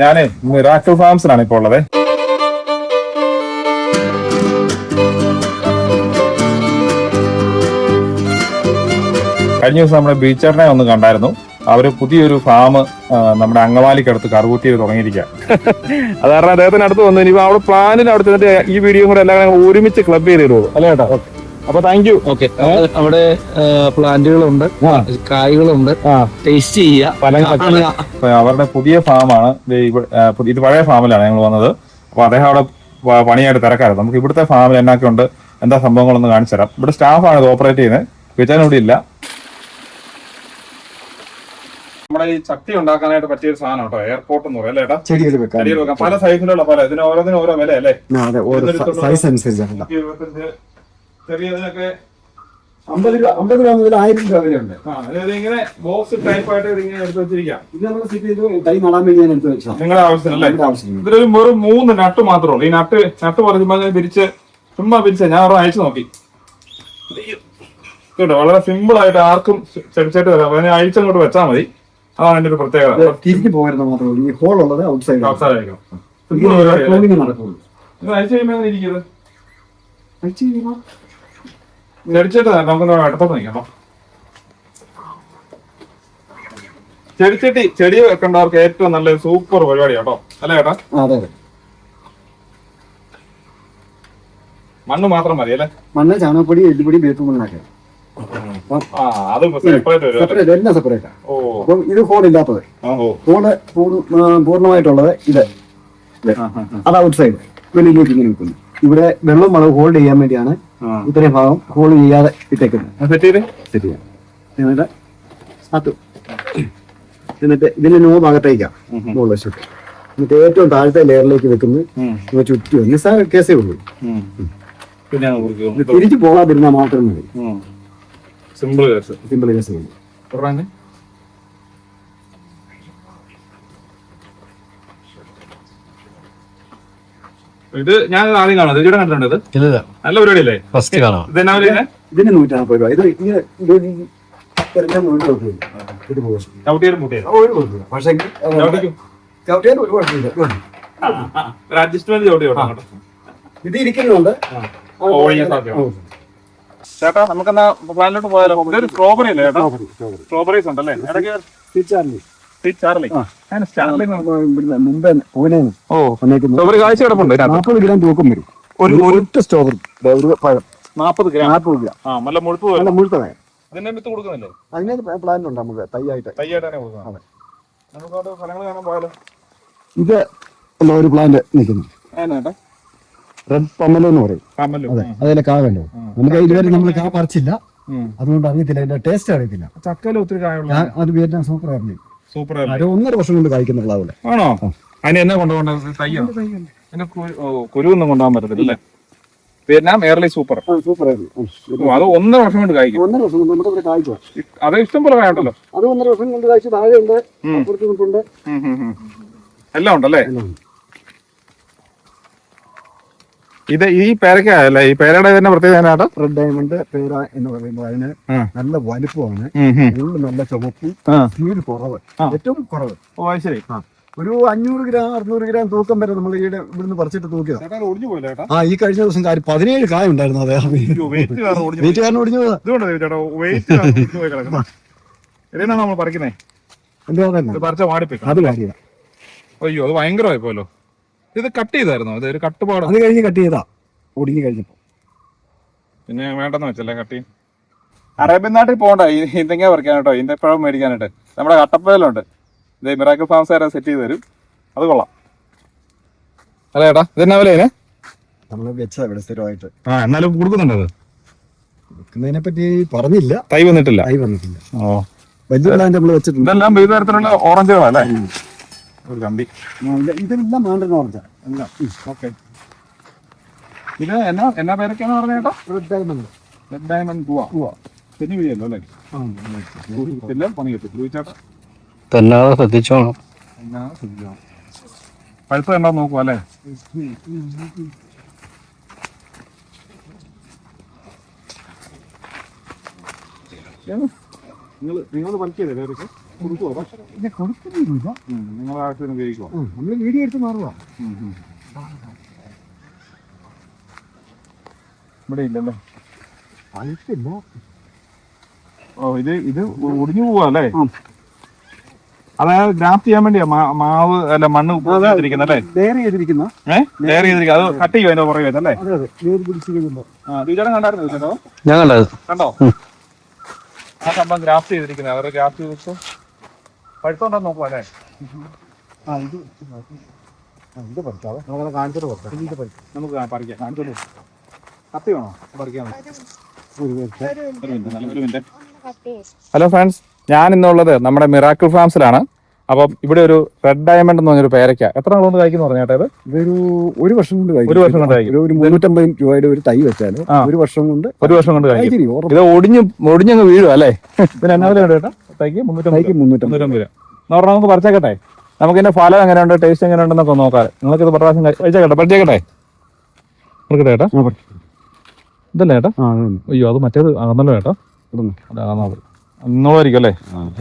ഞാനേ മിറാക്കിൾ ഫാംസിലാണ് ഇപ്പോൾ ഉള്ളത്. കഴിഞ്ഞ ദിവസം നമ്മുടെ ബീച്ചറിനെ ഒന്ന് കണ്ടായിരുന്നു. അവർ പുതിയൊരു ഫാം നമ്മുടെ അങ്കമാലിക്കടുത്ത് കറുകുത്തിയിൽ തുടങ്ങിയിരിക്കുക അത് കാരണം അദ്ദേഹത്തിന് അടുത്ത് വന്നു. ഇനി അവിടെ പ്ലാനിൽ അവിടെ ചെന്നിട്ട് ഈ വീഡിയോ കൂടെ എല്ലാം ഒരുമിച്ച് ക്ലബ് ചെയ്ത് തരുമോ അല്ലേ ചേട്ടാ അപ്പൊ താങ്ക് യു ഓക്കെ അവിടെ പ്ലാന്റുകളുണ്ട് കായ്കളുണ്ട്. ടേസ്റ്റ് ചെയ്യുക അവരുടെ പുതിയ ഫാമാണ് ഇത് പഴയ ഫാമിലാണ് ഞങ്ങൾ വന്നത്. അപ്പൊ അദ്ദേഹം അവിടെ പണിയായിട്ട് തിരക്കാറ് നമുക്ക് ഇവിടുത്തെ ഫാമിൽ എന്നൊക്കെ ഉണ്ട് എന്താ സംഭവങ്ങളൊന്ന് കാണിച്ചു തരാം ഇവിടെ സ്റ്റാഫാണ് ഇത് ഓപ്പറേറ്റ് ചെയ്യുന്നത്. വിറ്റാൻ ഇവിടെ ഇല്ല. നമ്മുടെ ഈ ചട്ടി ഉണ്ടാക്കാനായിട്ട് പറ്റിയ ഒരു സാധനം കേട്ടോ. എയർപോർട്ട് എന്ന് പറയാം അല്ലേ ചെടികൾ വെക്കാൻ. ചെടിയിൽ വെക്കാം പല സൈസിലുള്ള പല. ഇതിന് ഓരോന്നിനും ഓരോ വില അല്ലേ സൈസ് അനുസരിച്ചാണ് ചെറിയതിനൊക്കെ അമ്പത് രൂപ അമ്പത് രൂപ മുതൽ ആയിരം രൂപ വരെ ഉണ്ട്. ആ അതായത് ഇങ്ങനെ ബോക്സ് ടൈപ്പ് ആയിട്ട് ഇതിങ്ങനെ എടുത്ത് വെച്ചിരിക്കാം. ഇത് നമ്മൾ സെറ്റ് ചെയ്ത് തൈ നടാൻ വേണ്ടി ഞാൻ എടുത്ത് വെച്ചാൽ നിങ്ങളുടെ ആവശ്യത്തിനല്ലേ ആവശ്യമില്ല ഇതിലൊരു വെറും മൂന്ന് നട്ട് മാത്രമേ ഉള്ളൂ. ഈ നട്ട് നട്ട് പറയുമ്പോൾ ഞാൻ പിരിച്ച് ചുമ്മാ പിരിച്ച ഞാൻ ഒരെണ്ണം അയച്ചു നോക്കി. കേട്ടോ വളരെ സിമ്പിൾ ആയിട്ട് ആർക്കും ചെടിച്ചായിട്ട് തരാം. അതിനെ അഴിച്ചങ്ങോട്ട് വെച്ചാൽ മതി. അതാണ് എന്റെ ഒരു പ്രത്യേകത. തിരിഞ്ഞു പോകരുന്ന മാത്രമേ ഈ ഹോൾ ഉള്ളത് ഔട്ട് സൈഡ് ഔട്ട് സൈഡ് ആയിരിക്കും നടക്കുള്ളൂ. ഇത് അയച്ചു കഴിയുമ്പോൾ ഇരിക്കുന്നത് അയച്ചു കഴിയുമ്പോൾ ചെടിച്ചിട്ട് നമുക്ക് അടുത്തോട്ട് നിൽക്കാം ചെടിച്ചട്ടി ചെടി വെക്കേണ്ടവർക്ക് ഏറ്റവും നല്ല സൂപ്പർ പരിപാടി കേട്ടോ. അല്ലേ ചേട്ടാ അതെ മണ്ണ് മാത്രം മതി അല്ലേ? മണ്ണ് ചാണകപ്പൊടി എല്ലുപൊടി വേപ്പ് മണ്ണൊക്കെ എല്ലാം സെപ്പറേറ്റാ അപ്പം ഇത് ഹോൾ ഇല്ലാത്തത്. ഹോൾ പൂർണമായിട്ടുള്ളത് ഇത്. അത് ഔട്ട് സൈഡ് വെളിയിലേക്ക് ഇങ്ങനെ നിൽക്കുന്നു ഇവിടെ വെള്ളം വളം ഹോൾഡ് ചെയ്യാൻ വേണ്ടിയാണ്. ഇത്രയും ഭാഗം ഹോൾഡ് ചെയ്യാതെ ഇട്ടേക്കുന്നത്. എന്നിട്ട് എന്നിട്ട് ഇതിന്റെ നോ ഭാഗത്തേക്കാം മുകളിൽ വെച്ചിട്ട്. എന്നിട്ട് ഏറ്റവും താഴത്തെ ലെയറിലേക്ക് വെക്കുന്നു. ഇവ ചുറ്റി നിസ്സാര കേസേ ഉള്ളൂ. തിരിച്ചു പോകാതിരുന്നാൽ മാത്രം മതി. Simple case. സിമ്പിൾ കേസേ ഉള്ളൂ ഇത് ഞാൻ ആദ്യം കാണാം ഇവിടെ കണ്ടിട്ടുണ്ട് ഇത് നല്ല പരിപാടിയല്ലേ ഫസ്റ്റ് കാണാം ഇത് എന്നാ വില ഇതിന് നൂറ്റാമ്പത് രൂപ ഇത് ഇത് ഇരിക്കുന്നുണ്ട് ചേട്ടാ നമുക്കെന്നാ പ്ലാനിലോട്ട് പോയാലോ സ്ട്രോബെറി അല്ലേ ചേട്ടാ സ്ട്രോബെറീസ് ഉണ്ടല്ലേ ഇടയ്ക്ക് തിരിച്ചാറില്ല ചാർലി മുമ്പേ പൂനെ ഓ. വന്നേക്കുന്നു സ്ട്രോബെറി കാഴ്ച കിടപ്പുണ്ട് നാൽപ്പത് ഗ്രാം തൂക്കം വരും. ഒരു ഒറ്റ സ്ട്രോബറി ഒരു പഴം. നാൽപ്പത് ഗ്രാം. നാൽപ്പത് ഗ്രാം. ആ നല്ല മുഴുപ്പ് നല്ല വരും. മുഴുത്തതായ ഇതിന്റെ വിത്ത് കൊടുക്കുന്നില്ലേ? അതിന് പ്ലാൻ ഉണ്ട് നമുക്ക്. തൈയായിട്ട് തയ്യായിട്ട് നമുക്ക് അവിടെ ഫലങ്ങൾ കാണാൻ പോയാലോ? ഇത് ഉള്ള ഒരു പ്ലാന്റ് നിൽക്കുന്നു. റെഡ് പമ്മലോ എന്ന് പറയും. അതിലെ കാ കണ്ടോ? നമുക്ക് ഇതുവരെ നമ്മൾ കാ പറിച്ചില്ല. അതുകൊണ്ട് അറിയത്തില്ല. അതിന്റെ ടേസ്റ്റ് അറിയത്തില്ല. ചക്കല ഒത്തിരി കായ അത് വിയറ്റ്നാം സൂപ്പർ ആയിരുന്നു. സൂപ്പർ ഒരു ഒന്നര വർഷം കൊണ്ട് കഴിക്കുന്ന പ്ലാവിൽ ആണോ? അതിന് എന്നെ കൊണ്ടുപോകേണ്ടത് തയ്യോ? കുരു- കുരുവൊന്നും കൊണ്ടുപോകാൻ പറ്റത്തില്ല അല്ലേ വിയറ്റ്നാം എയർലി സൂപ്പർ. സൂപ്പർ അത് ഒന്നര വർഷം കൊണ്ട് കായ്ക്കും. ഒന്നര വർഷം കൊണ്ട് നമുക്ക് അത് ഇഷ്ടം പോലെ അത് ഒന്നര വർഷം കൊണ്ട് കായ്ച്ച് താഴെ ഉണ്ട്. എല്ലാം ഉണ്ടല്ലേ എല്ലാം ഉണ്ട്. ഇത് ഈ പേരക്ക അല്ലേ ഈ പേരയുടെ തന്നെ പ്രത്യേകത എന്നാട്ടോ റെഡ് ഡയമണ്ട് പേര എന്ന് പറയുമ്പോൾ അതിന് നല്ല വലുപ്പമാണ്. ഉള്ളു നല്ല ചുവപ്പും തീര് സ്പീഡ് കുറവ് ഏറ്റവും കുറവ്. ഓ ശരി. ഒരു അഞ്ഞൂറ് ഗ്രാം അറുന്നൂറ് ഗ്രാം തൂക്കം വരെ നമ്മൾ ഈടെ ഇവിടുന്ന് പറിച്ചിട്ട് തൂക്കിയത്. ആ ഈ കഴിഞ്ഞ ദിവസം കാര്യം പതിനേഴ് കായ ഉണ്ടായിരുന്നു അതെ. ഒടിഞ്ഞു. വീട്ടുകാരൻ ഒടിഞ്ഞു നമ്മൾ പറിക്കുന്നേ? എന്താ പറിച്ച വാടിപ്പോയി അത് കാര്യമാണ് അയ്യോ അത് ഭയങ്കരമായി പോയല്ലോ ഇത് കട്ട് ചെയ്തായിരുന്നോ? ഇത് ഒരു കട്ടുപാട് അത് കഴിഞ്ഞ് കട്ട് ചെയ്താ. ഒടിഞ്ഞു കഴിഞ്ഞപ്പോ. പിന്നെ വേണ്ടെന്ന് വെച്ചല്ലേ കട്ടി അറേബ്യൻ നാട്ടിൽ പോകണ്ട. ഇന്തെങ്കിലും പറിക്കാൻ കേട്ടോ. ഈന്തപ്പഴം മേടിക്കാനായിട്ട്. നമ്മുടെ കട്ടപ്പയിലുണ്ട് ഇത് മിറാക്കിൾ ഫാംസ് ആരാ സെറ്റ് ചെയ്ത് തരും. അത് കൊള്ളാം. അല്ല ഏട്ടാ ഇതെന്നാ വിലയിനെ നമ്മൾ വെച്ചതാ ഇവിടെ സ്ഥിരമായിട്ട്. ആ എന്നാലും കൊടുക്കുന്നുണ്ട് അത് വെക്കുന്നതിനെ പറ്റി പറഞ്ഞില്ല. തൈ വന്നിട്ടില്ല. തൈ വന്നിട്ടില്ല. ഓ. വലിയ നമ്മൾ വെച്ചിട്ടുണ്ട്. ഇതെല്ലാം വിവിധ തരത്തിലുള്ള ഓറഞ്ചുകളല്ലേ? ഒരു കമ്പി. ഇതെല്ലാം മാണ്ടൻ ഓറഞ്ചാ എല്ലാം. ഓക്കെ. ഇത് എന്നാ എന്നാ പേരൊക്കെയാണ് പറഞ്ഞ ചേട്ടാ റെഡ് ഡയമണ്ട് റെഡ് ഡയമണ്ട് പൂവാ. പൂവാ. തെന്നി വീഴല്ലോ അല്ലേ? എല്ലാം പണി കിട്ടും ചോദിച്ചാട്ടാ ചേട്ടാ തന്നാതെ ശ്രദ്ധിച്ചോണം പഴുത്ത എന്താ നോക്കുക അല്ലേ? നിങ്ങൾ നിങ്ങൾ പണിക്കിയതല്ലേ അവർക്ക് കൊടുക്കുവോ? പക്ഷെ ഇത് കൊടുക്കുന്നില്ല നിങ്ങളുടെ ആവശ്യത്തിന് ഉപയോഗിക്കുമോ നമ്മൾ വീഡിയോ എടുത്ത് മാറുക ഇവിടെ ഇല്ലല്ലേ? പഴുത്തില്ല ഓ ഇത് ഇത് ഒടിഞ്ഞു പോവാ അല്ലേ? അതായത് ഗ്രാഫ്റ്റ് ചെയ്യാൻ വേണ്ടിയാ മാവ് അല്ല മണ്ണ് ഉപയോഗിച്ചിരിക്കുന്നത് അല്ലേ? ലെയർ ചെയ്തിരിക്കുന്ന. ഏഹ് ലെയർ ചെയ്തിരിക്കുക അത് കട്ട് ചെയ്യും അതിന്റെ പുറകെ അല്ലേ കണ്ടായിരുന്നു ഞാൻ കണ്ടത് കണ്ടോ? ആ സംഭവം ഗ്രാഫ്റ്റ് ചെയ്തിരിക്കുന്നത്. അവരുടെ ഗ്രാഫ്റ്റ് ചെയ്തിട്ട് പഴുത്തോണ്ടോ നോക്കുക അല്ലേ ആ ഇത് ആ, ഇത് പറിക്കാവേ നമുക്കത് കാണിച്ചിട്ട് കൊടുക്കാം. ഇത് പറിക്കാം നമുക്ക് പറിക്കാം കാണിച്ചോളൂ കത്തി വേണോ? പറിക്കാൻ ഒരു മിനിറ്റ്. ഒരു മിനിറ്റ് നല്ല ഒരു മിനിറ്റ്. ഹലോ ഫ്രണ്ട്സ് ഞാൻ ഇന്നുള്ളത് നമ്മുടെ മിറാക്കിൾ ഫാംസിലാണ്. അപ്പം ഇവിടെ ഒരു റെഡ് ഡയമണ്ട് എന്ന് പറഞ്ഞൊരു പേരയ്ക്ക. എത്ര നാളുകൊണ്ട് കായ്ക്കുന്നു കഴിക്കുന്നു ഇത്? ഇതൊരു ഒരു വർഷം കൊണ്ട് ഒരു വർഷം കൊണ്ട്. ഒരു- മുന്നൂറ്റമ്പത് രൂപയുടെ ഒരു തൈ വെച്ചാൽ ആ. ഒരു വർഷം കൊണ്ട് ഒരു വർഷം കൊണ്ട് കായ്ക്കും ഇത് ഒടിഞ്ഞ് ഒടിഞ്ഞങ്ങ് വീഴും അല്ലേ? പിന്നെ എന്നാ വില ചേട്ടാ തൈക്ക് മുന്നൂറ്റമ്പത് രൂപ. എന്ന് പറഞ്ഞാൽ നമുക്ക് പറിച്ചേക്കട്ടെ. നമുക്ക് ഇതിന്റെ ഫലം എങ്ങനെയുണ്ട് ടേസ്റ്റ് എങ്ങനെയുണ്ടെന്നൊക്കെ നോക്കാം. നിങ്ങൾക്ക് ഇത് പ്രാവശ്യം കഴിച്ചേക്കട്ടെ പഠിച്ചേക്കട്ടെ കൊടുക്കട്ടെ ചേട്ടാ. ഇതല്ലേ ചേട്ടാ അത് അയ്യോ അത് മറ്റേത് അകന്നല്ലോ ചേട്ടാ ഇന്നോളായിരിക്കും അല്ലേ?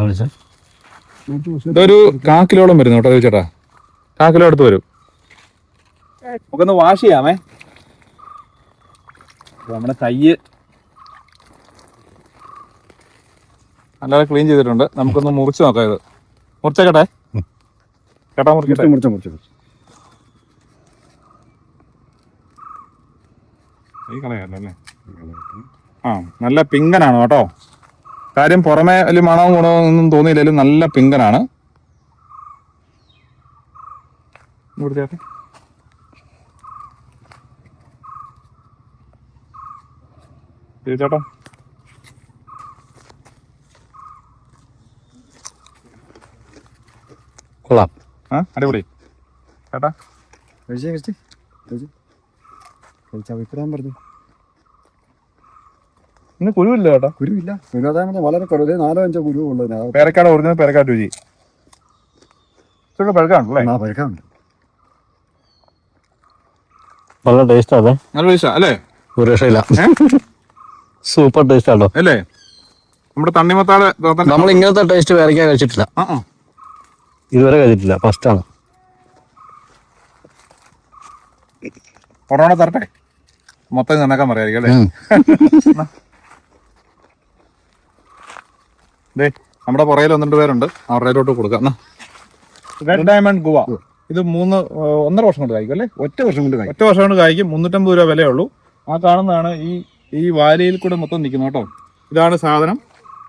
ദിവസം ഇതൊരു കാ കിലോളം വരുന്നു കേട്ടോ ചേട്ടാ കാ കിലോ അടുത്ത് വരും. നമുക്കൊന്ന് വാഷ് ചെയ്യാമേ. നമ്മുടെ കയ്യ് നല്ലപോലെ ക്ലീൻ ചെയ്തിട്ടുണ്ട്. നമുക്കൊന്ന് മുറിച്ച് നോക്കാം ഇത്. മുറിച്ചേക്കട്ടെ? കേട്ടാ മുറിക്കട്ടെ? മുറിച്ച മുറിച്ച ഈ കളയല്ലോ ആ നല്ല പിങ്കനാണ് കേട്ടോ. കാര്യം പുറമേ വലിയ മണവും ഗുണവും ഒന്നും തോന്നിയില്ലെങ്കിലും നല്ല പിങ്കനാണ്. ഇവിടെ ചേട്ടാ ഇത് ചേട്ടാ കൊള്ളാം. ആ അടിപൊളി. ചേട്ടാ? കഴിച്ചേ കഴിച്ചേ? കഴിച്ചേ. കഴിച്ച അഭിപ്രായം പറഞ്ഞു. ഇന്ന് കുരുവില്ല ചേട്ടാ. കുരുവില്ല. കുരുവാതാമത് വളരെ കുറവ്. നാലോ അഞ്ചോ കുരുവ് ഉള്ളത് പേരക്കാട് ഒറിജിനൽ പേരക്കാട് രുചി. ഇതൊക്കെ പഴക്കാണല്ലേ ആ പഴക്കാണ് നല്ല ടേസ്റ്റ് അതെ. നല്ല ടേസ്റ്റ് അല്ലേ? ഒരു രക്ഷയില്ല. സൂപ്പർ ടേസ്റ്റ് ആണോ അല്ലേ? നമ്മുടെ തണ്ണിമത്താട് നമ്മൾ ഇങ്ങനത്തെ ടേസ്റ്റ് വേറെ കഴിച്ചിട്ടില്ല. ആ. ഇതുവരെ കഴിഞ്ഞിട്ടില്ല ഫസ്റ്റ് ആണ്. കൊറോണ തരട്ടെ? മൊത്തം നന്നാക്കാൻ പറയായിരിക്കും അല്ലേ? നമ്മുടെ പുറയിൽ ഒന്ന് രണ്ട് പേരുണ്ട് അവരുടെയിലോട്ട് കൊടുക്കാം. റെഡ് ഡയമണ്ട് ഗുവ. ഇത് മൂന്ന് ഒന്നര വർഷം കൊണ്ട് കായ്ക്കും അല്ലേ? ഒറ്റ വർഷം കൊണ്ട് കായ്ക്കും. ഒറ്റ വർഷം കൊണ്ട് കായ്ക്കും. മുന്നൂറ്റമ്പത് രൂപ വിലയുള്ളൂ. ആ കാണുന്നതാണ് ഈ ഈ വാലിയിൽ കൂടെ മൊത്തം നിൽക്കുന്നത് കേട്ടോ. ഇതാണ് സാധനം.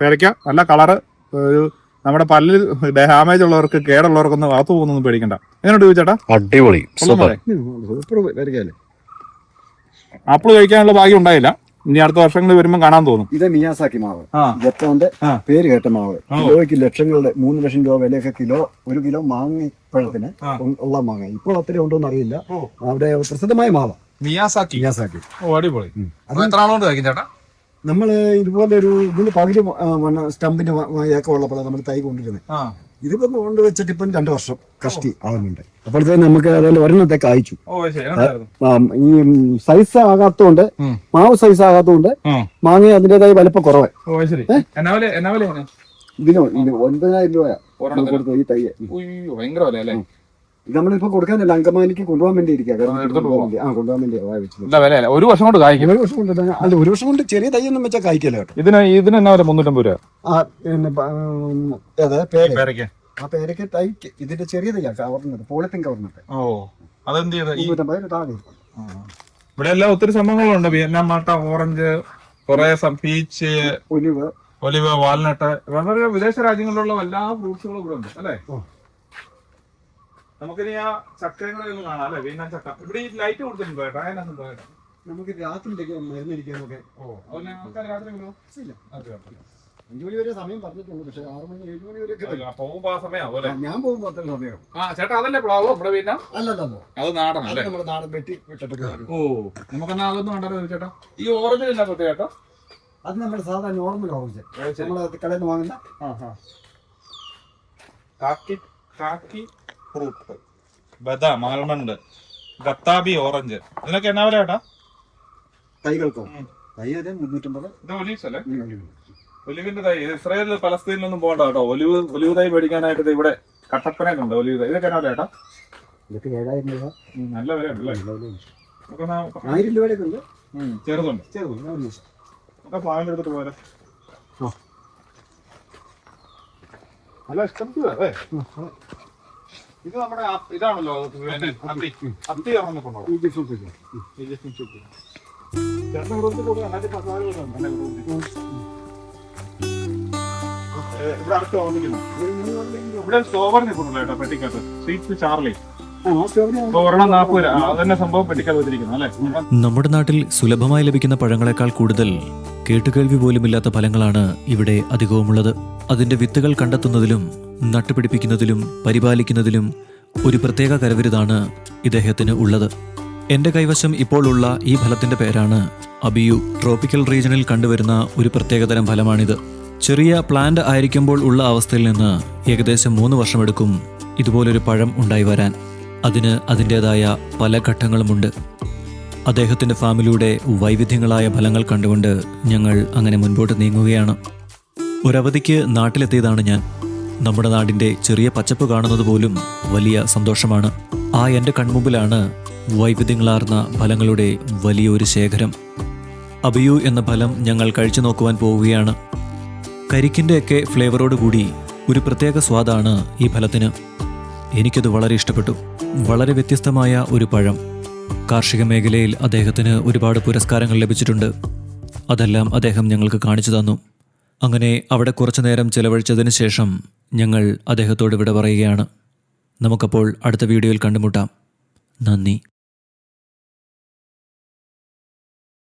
പേരയ്ക്ക. നല്ല കളറ് ഒരു നമ്മുടെ പല്ലിൽ ഡാമേജ് ഉള്ളവർക്ക് കേടുള്ളവർക്കൊന്നും അകത്ത് പോകുന്നൊന്നും പേടിക്കണ്ട. എങ്ങനെയുണ്ട് ചോദിച്ചേട്ടാ അടിപൊളി. സൂപ്പർ. ആപ്പിൾ കഴിക്കാനുള്ള ഭാഗ്യം ഉണ്ടായില്ല. ഇനി അടുത്ത വർഷങ്ങളിൽ വരുമ്പോൾ കാണാൻ തോന്നും. ഇത് മിയാസാക്കി മാവ്. ജപ്പാന്റെ പേര് കേട്ട മാവ്. കിലോയ്ക്ക് ലക്ഷങ്ങളുടെ മൂന്ന് ലക്ഷം രൂപ വിലയൊക്കെ കിലോ ഒരു കിലോ മാങ്ങി പഴത്തിന് ഉള്ള മാങ്ങ. ഇപ്പോൾ അത്ര ഉണ്ടോ അറിയില്ല ഓ. അവിടെ പ്രസിദ്ധമായ മാവ. മിയാസാക്കി. മിയാസാക്കി. ഓ അടിപൊളി. എത്ര നാളുകൊണ്ട് കഴിക്കും ചേട്ടാ? നമ്മൾ ഇതുപോലെ ഒരു ഇതിന് പകുതി മണ്ണ് സ്റ്റമ്പിന്റെ ഏക്കം ഉള്ളപ്പോഴാണ് നമ്മൾ തൈ കൊണ്ടിരുന്നത് ഇതിപ്പോ കൊണ്ട് വെച്ചിട്ട് ഇപ്പം രണ്ടു വർഷം കഷ്ടി ആവുന്നുണ്ട്. അപ്പോഴത്തേക്ക് നമുക്ക് അതായത് ഒരെണ്ണത്തേക്ക് അയച്ചു ഓ ശരി എങ്ങനെയുണ്ടായിരുന്നു? ഈ സൈസ് ആകാത്തതുകൊണ്ട് മാവ് സൈസ് ആകാത്തതുകൊണ്ട്. മാങ്ങ അതിന്റെതായ വലിപ്പം കുറവ്. ഇതിന്? ഒൻപതിനായിരം രൂപയാ. ഒരെണ്ണത്തിന്? കൊടുത്തു ഈ തൈ ഭയങ്കര നമ്മളിപ്പോ കൊടുക്കാനല്ല അങ്കമാലിക്ക് കൊണ്ടുപോകാൻ വേണ്ടി. ഇരിക്കുക ആ, കൊണ്ടുപോകാൻ വേണ്ടി വെച്ചത് ഒരു വർഷം കൊണ്ട് കായ്ക്കും. ഒരു വർഷം കൊണ്ട് അല്ല ഒരു വർഷം കൊണ്ട് ചെറിയ തൈ ഒന്നും വെച്ചാൽ കായ്ക്കല്ല ഇതിന് ഇതിന് എന്നാ വരെ മുന്നൂറ്റമ്പത് രൂപ. ആ പിന്നെ പ- ഉം, ഏതാ? ആ പേരയ്ക്ക് തൈക്ക് ഇതിന്റെ ചെറിയ തൈയാ കവർന്നത് പോളിത്തിൻ കവർന്നത്. ഓ അതെന്ത് ചെയ്ത്? ഈ മുന്നൂറ്റമ്പത് രൂപ താഴെ. ഇവിടെ എല്ലാം ഒത്തിരി സംഭവങ്ങളുണ്ട്. വിയറ്റ്നാം മാട്ട ഓറഞ്ച് കുറെ പീച്ച് ഒലിവ് ഒലിവ് വാൽനട്ട് വളരെ വിദേശ രാജ്യങ്ങളിലുള്ള എല്ലാ ഫ്രൂട്ട്സുകളും ഇവിടെ ഉണ്ട് അല്ലേ. നമുക്കിനി ആ ചക്രങ്ങളെ ഒന്ന് കാണാം അല്ലെ? വീണ്ടും ചക്ക. ഇവിടെ ഈ ലൈറ്റ് കൊടുത്തിട്ടുണ്ടോ ഏട്ടാ അതിനാ സംഭവം ഏട്ടാ? നമുക്ക് രാത്രിയിലേക്ക് മരുന്നിരിക്കാനൊക്കെ ഓ അതിന് ആൾക്കാർ രാത്രി വരുമോ? ഇല്ല. അത് കുഴപ്പമില്ല. അഞ്ചു മണി വരെ സമയം പറഞ്ഞിട്ടുള്ളൂ. പക്ഷെ ആറു മണി ഏഴ് മണി വരെ പോകുമ്പോ ആ സമയാവും അല്ലേ? ഞാൻ പോകുമ്പോൾ അത്ര സമയം ആ ചേട്ടാ അതല്ലേ പ്ലാവ് നമ്മുടെ വിയറ്റ്നാം അല്ലല്ലോ അത് നാടൻ അല്ലേ? നമ്മുടെ നാടൻ വെട്ടി വിട്ടിട്ടൊക്കെ. ഓ നമുക്കെന്നാ അതൊന്നും കണ്ടാലോ ചേട്ടാ? ഈ ഓറഞ്ച് ഇല്ല പ്രത്യേക ചേട്ടാ. അത് നമ്മുടെ സാധാരണ നോർമൽ ഓറഞ്ച് നമ്മൾ കടയിൽ നിന്ന് വാങ്ങുന്ന കാക്കി കാക്കി ഫ്രൂട്ട് ബദാം ആൽമണ്ട് ഗത്താബി ഓറഞ്ച് ഇതിനൊക്കെ എന്നാ വില ചേട്ടാ തൈകൾക്കോ. തൈ അതെ മുന്നൂറ്റമ്പത്? ഇത് ഒലീവ്സ് അല്ലേ? ഒലിവിന്റെ തൈ. ഇസ്രായേലിൽ പലസ്തീനിലൊന്നും പോകണ്ട കേട്ടോ. ഒലിവ് ഒലിവ് തൈ മേടിക്കാനായിട്ട് ഇവിടെ കട്ടപ്പനയിലുണ്ട് ഒലിവ് തൈ. ഇതൊക്കെ എന്നാ ചേട്ടാ ഇതൊക്കെ ഏഴായിരം രൂപ. നല്ല എന്നാ- ആയിരം രൂപയുടെ ഉണ്ട്. ചെറുതുണ്ട്. ചെറുത് നമുക്ക് പ്ലാൻ എടുത്തിട്ട് ആ. നല്ല അല്ലേ ഇത് നമ്മുടെ ഇതാണല്ലോ അത്തി അത്തി ഇവിടെ അടുത്ത് ഓർമ്മിക്കുന്നു ഇവിടെ കേട്ടോ പെട്ടിക്കകത്ത്. ചാർലി. നമ്മുടെ നാട്ടിൽ സുലഭമായി ലഭിക്കുന്ന പഴങ്ങളെക്കാൾ കൂടുതൽ കേട്ടുകേൾവി പോലുമില്ലാത്ത ഫലങ്ങളാണ് ഇവിടെ അധികവുമുള്ളത്. അതിന്റെ വിത്തുകൾ കണ്ടെത്തുന്നതിലും നട്ടുപിടിപ്പിക്കുന്നതിലും പരിപാലിക്കുന്നതിലും ഒരു പ്രത്യേക കരവിരുതാണ് ഇദ്ദേഹത്തിന് ഉള്ളത്. എന്റെ കൈവശം ഇപ്പോഴുള്ള ഈ ഫലത്തിന്റെ പേരാണ് അബിയു. ട്രോപ്പിക്കൽ റീജിയണിൽ കണ്ടുവരുന്ന ഒരു പ്രത്യേകതരം ഫലമാണിത്. ചെറിയ പ്ലാന്റ് ആയിരിക്കുമ്പോൾ ഉള്ള അവസ്ഥയിൽ നിന്ന് ഏകദേശം മൂന്ന് വർഷമെടുക്കും ഇതുപോലൊരു പഴം ഉണ്ടായി വരാൻ. അതിന് അതിന്റേതായ പല ഘട്ടങ്ങളുമുണ്ട്. അദ്ദേഹത്തിന്റെ ഫാമിലൂടെ വൈവിധ്യങ്ങളായ ഫലങ്ങൾ കണ്ടുകൊണ്ട് ഞങ്ങൾ അങ്ങനെ മുൻപോട്ട് നീങ്ങുകയാണ്. ഒരവധിക്ക് നാട്ടിലെത്തിയതാണ് ഞാൻ. നമ്മുടെ നാടിന്റെ ചെറിയ പച്ചപ്പ് കാണുന്നത് പോലും വലിയ സന്തോഷമാണ്. ആ എന്റെ കൺമുമ്പിലാണ് വൈവിധ്യങ്ങളാർന്ന ഫലങ്ങളുടെ വലിയൊരു ശേഖരം. അബിയു എന്ന ഫലം ഞങ്ങൾ കഴിച്ചു നോക്കുവാൻ പോവുകയാണ്. കരിക്കിന്റെയൊക്കെ ഫ്ലേവറോട് കൂടി ഒരു പ്രത്യേക സ്വാദാണ് ഈ ഫലത്തിന്. എനിക്കത് വളരെ ഇഷ്ടപ്പെട്ടു. വളരെ വ്യത്യസ്തമായ ഒരു പഴം. കാർഷിക മേഖലയിൽ അദ്ദേഹത്തിന് ഒരുപാട് പുരസ്കാരങ്ങൾ ലഭിച്ചിട്ടുണ്ട്. അതെല്ലാം അദ്ദേഹം ഞങ്ങൾക്ക് കാണിച്ചു തന്നു. അങ്ങനെ അവിടെ കുറച്ചു നേരം ചെലവഴിച്ചതിന് ശേഷം ഞങ്ങൾ അദ്ദേഹത്തോട് വിട പറയുകയാണ്. നമുക്കപ്പോൾ അടുത്ത വീഡിയോയിൽ കണ്ടുമുട്ടാം. നന്ദി.